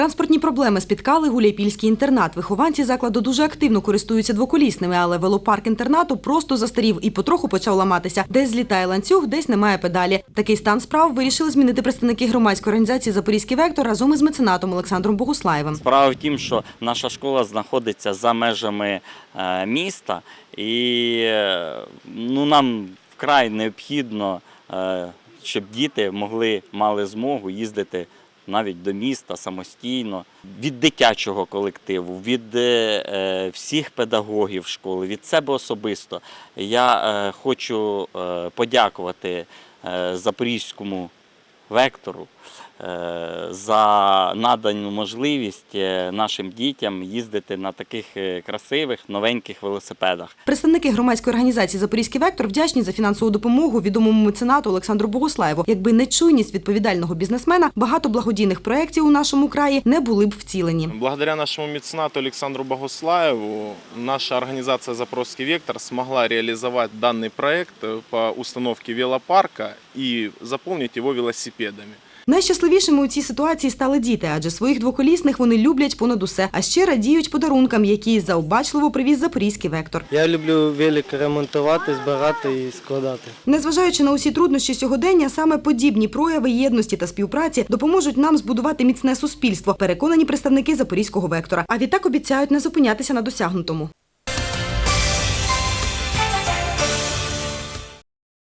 Транспортні проблеми спіткали гуляйпільський інтернат. Вихованці закладу дуже активно користуються двоколісними, але велопарк інтернату просто застарів і потроху почав ламатися. Десь злітає ланцюг, десь немає педалі. Такий стан справ вирішили змінити представники громадської організації Запорізький вектор разом із меценатом Олександром Богуслаєвим. Справа в тім, що наша школа знаходиться за межами е, міста, і е, ну, нам вкрай необхідно, е, щоб діти могли мали змогу їздити навіть до міста самостійно, від дитячого колективу, від е, е, всіх педагогів школи, від себе особисто. Я е, хочу подякувати Запорізькому вектору е, за надану можливість е, нашим дітям їздити на таких е, красивих новеньких велосипедах. Представники громадської організації Запорізький вектор вдячні за фінансову допомогу відомому меценату Олександру Богуслаєву. Якби не чуйність відповідального бізнесмена, багато благодійних проєктів у нашому краї не були б вцілені. Благодаря нашему меценату Александру Богуслаеву наша организация «Запорожский вектор» смогла реализовать данный проект э, по установке велопарка и заполнить его велосипедами. Найщасливішими у цій ситуації стали діти, адже своїх двоколісних вони люблять понад усе, а ще радіють подарункам, які заобачливо привіз Запорізький вектор. Я люблю велик ремонтувати, збирати і складати. Незважаючи на усі труднощі сьогодення, саме подібні прояви єдності та співпраці допоможуть нам збудувати міцне суспільство, переконані представники Запорізького вектора. А відтак обіцяють не зупинятися на досягнутому.